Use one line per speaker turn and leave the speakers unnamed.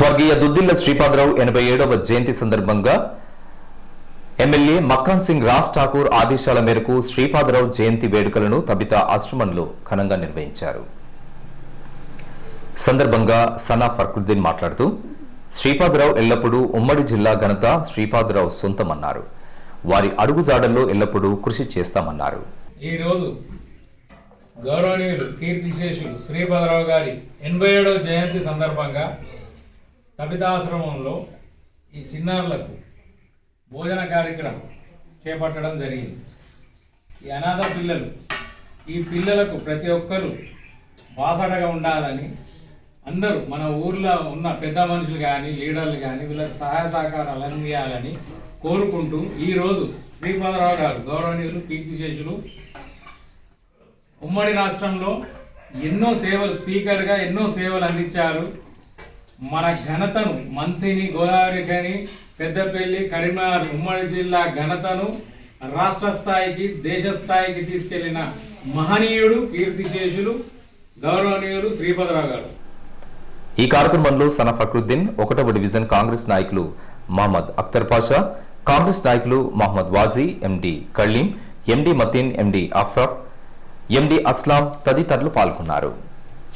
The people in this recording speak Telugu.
స్వర్గీయ దుద్దిల్ల శ్రీపాదరావు ఎనభై ఏడవ జయంతి సందర్భంగా ఎమ్మెల్యే మక్కాన్ సింగ్ రాజ్ ఠాకూర్ ఆదేశాల మేరకు శ్రీపాదరావు జయంతి వేడుకలను తబితా ఆశ్రమంలో ఘనంగా నిర్వహించారు. సందర్భంగా సనా ఫర్కుద్దీన్ మాట్లాడుతూ శ్రీపాదరావు ఎల్లప్పుడూ ఉమ్మడి జిల్లా ఘనత శ్రీపాదరావు సొంతమన్నారు. వారి అడుగుజాడల్లో ఎల్లప్పుడూ కృషి చేస్తామన్నారు.
ఈరోజు గౌరవనీయులు కీర్తిశేషులు శ్రీపాదరావు గారి ఎనభై ఏడవ జయంతి సందర్భంగా కవితాశ్రమంలో ఈ చిన్నారులకు భోజన కార్యక్రమం చేపట్టడం జరిగింది. ఈ అనాథ పిల్లలు ఈ పిల్లలకు ప్రతి ఒక్కరూ బాసడగా ఉండాలని అందరూ మన ఊర్లో ఉన్న పెద్ద మనుషులు కానీ లీడర్లు కానీ వీళ్ళకి సహాయ సహకారాలు అందియాలని కోరుకుంటూ ఈరోజు శ్రీపాదరావు గారు గౌరవనీయులు కీర్తిశేషులు ఉమ్మడి రాష్ట్రంలో ఎన్నో సేవలు స్పీకర్గా ఎన్నో సేవలు అందించారు. మన ఘనతను మంత్రిని గోదావరి కానీ పెద్దపల్లి కరీంనగర్ ఉమ్మడి జిల్లా ఘనతను రాష్ట్ర స్థాయికి దేశ స్థాయికి తీసుకెళ్ళిన మహనీయుడు కీర్తిశేషులు గౌరవనీయులు శ్రీపదరావు గారు.
ఈ కార్యక్రమంలో సనా ఫక్రుద్దీన్ ఒకటవ డివిజన్ కాంగ్రెస్ నాయకులు మహమ్మద్ అఖ్తర్ పాషా కాంగ్రెస్ నాయకులు మహమ్మద్ వాజీ ఎండి కళ్ళీం ఎండి మతీన్ ఎండి అఫ్రఫ్ ఎండి అస్లాం తదితరులు పాల్గొన్నారు.